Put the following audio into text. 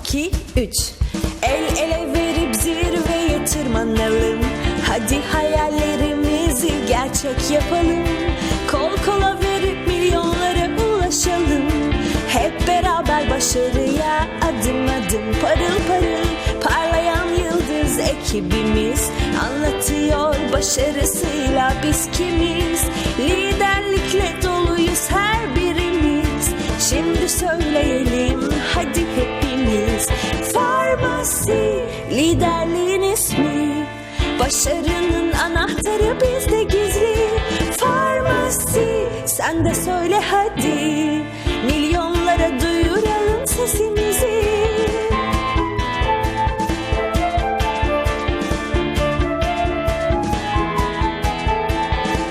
iki, üç. El ele verip zirveye tırmanalım. Hadi hayallerimizi gerçek yapalım. Kol kola verip milyonlara ulaşalım. Hep beraber başarıya adım adım parıl parıl parlayan yıldız ekibimiz anlatıyor başarısıyla biz kimiz hepimiz farmasi liderliğin ismi. Başarının anahtarı bizde gizli. Farmasi sen de söyle hadi